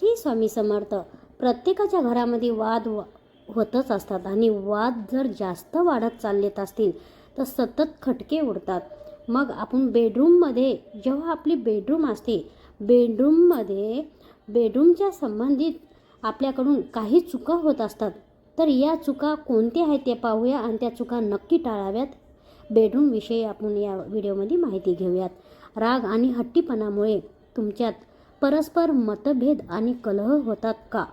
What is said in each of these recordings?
श्री स्वामी समर्थ प्रत्येकाच्या घरामध्ये वाद व- होतच असतात. आणि वाद जर जास्त वाढत चाललेत असतील तर सतत खटके उडतात. मग आपण बेडरूममध्ये जेव्हा आपली बेडरूम असते बेडरूममध्ये बेडरूमच्या संबंधित आपल्याकडून काही चुका होत असतात. तर या चुका कोणत्या आहेत ते पाहूया आणि त्या चुका नक्की टाळाव्यात. बेडरूमविषयी आपण या व्हिडिओमध्ये माहिती घेऊयात. राग आणि हट्टीपणामुळे तुमच्यात परस्पर मतभेद आणि कलह होतात का?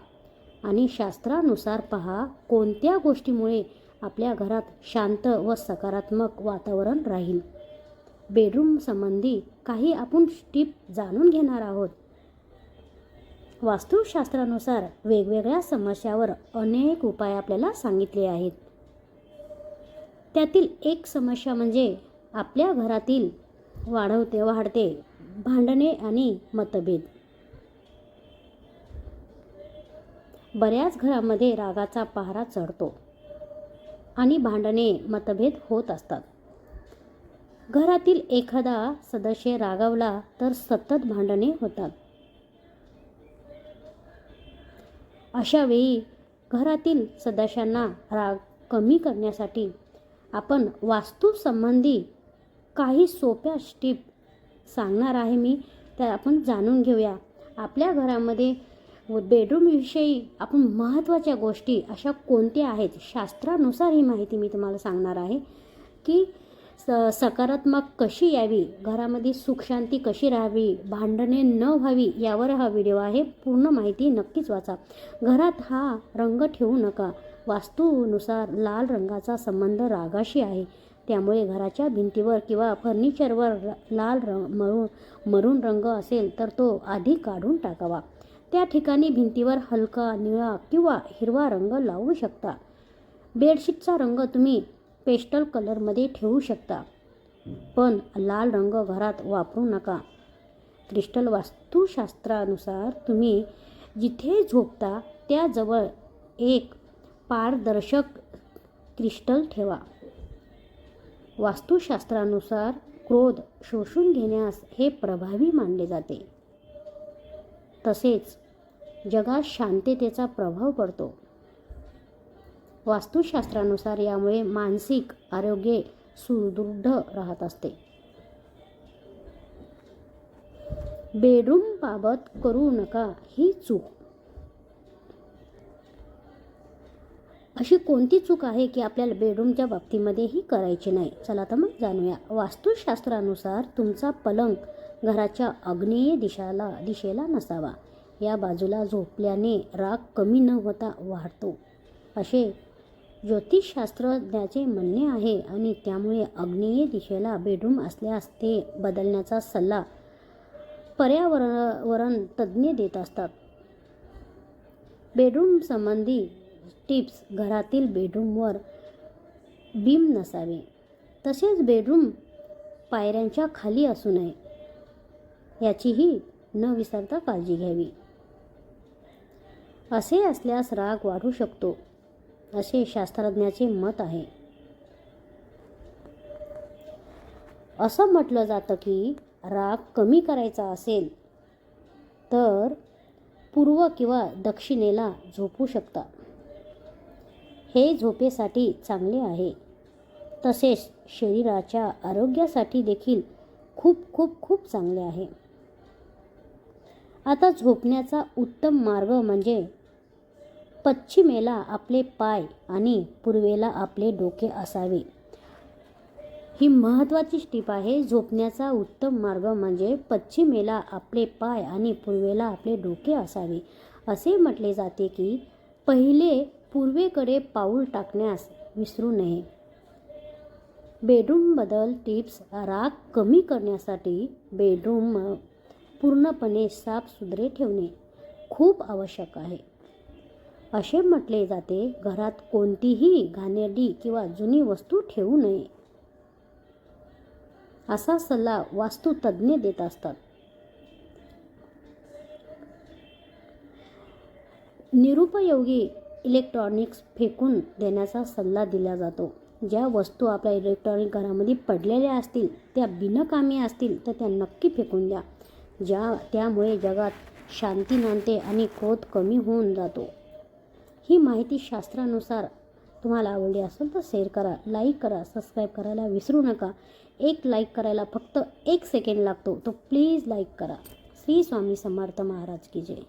आणि शास्त्रानुसार पहा कोणत्या गोष्टीमुळे आपल्या घरात शांत व सकारात्मक वातावरण राहील? बेडरूम संबंधी काही आपण टिप जाणून घेणार आहोत. वास्तुशास्त्रानुसार वेगवेगळ्या समस्यावर अनेक उपाय आपल्याला सांगितले आहेत. त्यातील एक समस्या म्हणजे आपल्या घरातील वाढवते वाढते भांडणे आणि मतभेद. बऱ्याच घरामध्ये रागाचा पहारा चढतो आणि भांडणे मतभेद होत असतात. घरातील एखादा सदस्य रागावला तर सतत भांडणे होतात. अशावेळी घरातील सदस्यांना राग कमी करण्यासाठी आपण वास्तूसंबंधी काही सोप्या स्टीप सांगणार आहे मी त्या आपण जाणून घेऊया. आपल्या घरामध्ये व बेडरूमविषयी आपण महत्त्वाच्या गोष्टी अशा कोणत्या आहेत? शास्त्रानुसार ही माहिती मी तुम्हाला सांगणार आहे की स सकारात्मक कशी यावी? घरामध्ये सुखशांती कशी राहावी? भांडणे न व्हावी यावर हा व्हिडिओ आहे. पूर्ण माहिती नक्कीच वाचा. घरात हा रंग ठेवू नका. वास्तूनुसार लाल रंगाचा संबंध रागाशी आहे. त्यामुळे घराच्या भिंतीवर किंवा फर्निचरवर लाल रंग मरून मरून रंग असेल तर तो आधी काढून टाकावा. त्या ठिकाणी भिंतीवर हलका निळा किंवा हिरवा रंग लावू शकता. बेडशीटचा रंग तुम्ही पेस्टल कलरमध्ये ठेवू शकता. पण लाल रंग घरात वापरू नका. क्रिस्टल वास्तुशास्त्रानुसार तुम्ही जिथे झोपता त्याजवळ एक पारदर्शक क्रिस्टल ठेवा. वास्तुशास्त्रानुसार क्रोध शोषून घेण्यास हे प्रभावी मानले जाते. तसेच जगात शांततेचा प्रभाव पडतो. वास्तुशास्त्रानुसार यामुळे मानसिक आरोग्य सुदृढ राहत असते. बेडरूमबाबत करू नका ही चूक. अशी कोणती चूक आहे की आपल्याला बेडरूमच्या बाबतीमध्येही करायची नाही? चला तर मग जाणूया. वास्तुशास्त्रानुसार तुमचा पलंग घराच्या अग्नेय दिशाला दिशेला नसावा. या बाजूला झोपल्याने राग कमी न होता वाढतो. असे ज्योतिषशास्त्रज्ञाचे म्हणणे आहे आणि त्यामुळे आग्नेय दिशेला बेडरूम असल्यास ते बदलण्याचा सल्ला पर्यावरण तज्ज्ञ देत असतात. बेडरूम संबंधी टिप्स घरातील बेडरूमवर बीम नसावे. तसेच बेडरूम पायऱ्यांच्या खाली असू नये याचीही न विसरता काळजी घ्यावी. असे असल्यास राग वाढू शकतो असे शास्त्रज्ञाचे मत आहे. असं म्हटलं जातं की राग कमी करायचा असेल तर पूर्व किंवा दक्षिणेला झोपू शकता. हे झोपेसाठी चांगले आहे. तसेच शरीराच्या आरोग्यासाठी देखील खूप खूप खूप चांगले आहे. आता झोपण्याचा उत्तम मार्ग म्हणजे पश्चिमेला आपले पाय आणि पूर्वेला आपले डोके असावे. ही महत्त्वाची स्टिप आहे. झोपण्याचा उत्तम मार्ग म्हणजे पश्चिमेला आपले पाय आणि पूर्वेला आपले डोके असावे. असे म्हटले जाते की पहिले पूर्वेकडे पाऊल टाकण्यास विसरू नये. बेडरूमबद्दल टिप्स राग कमी करण्यासाठी बेडरूम पूर्णपणे साफसुथरे ठेवणे खूप आवश्यक आहे. असे म्हटले जाते घरात कोणतीही घाणेरडी किंवा जुनी वस्तू ठेवू नये. असा सल्ला वास्तुतज्ज्ञ देत असतात. निरुपयोगी इलेक्ट्रॉनिक्स फेकून देण्याचा सल्ला दिला जातो. ज्या वस्तू आपल्या इलेक्ट्रॉनिक घरामध्ये पडलेल्या असतील त्या बिनकामी असतील तर त्या नक्की फेकून द्या. ज्या त्यामुळे जगात शांती नांदते आणि क्रोध कमी होऊन जातो. ही माहिती शास्त्रानुसार तुम्हाला आवडली असेल तर शेअर करा लाईक करा सबस्क्राईब करायला विसरू नका. एक लाईक करायला फक्त एक सेकंड लागतो तो प्लीज लाईक करा. श्री स्वामी समर्थ महाराज की जय.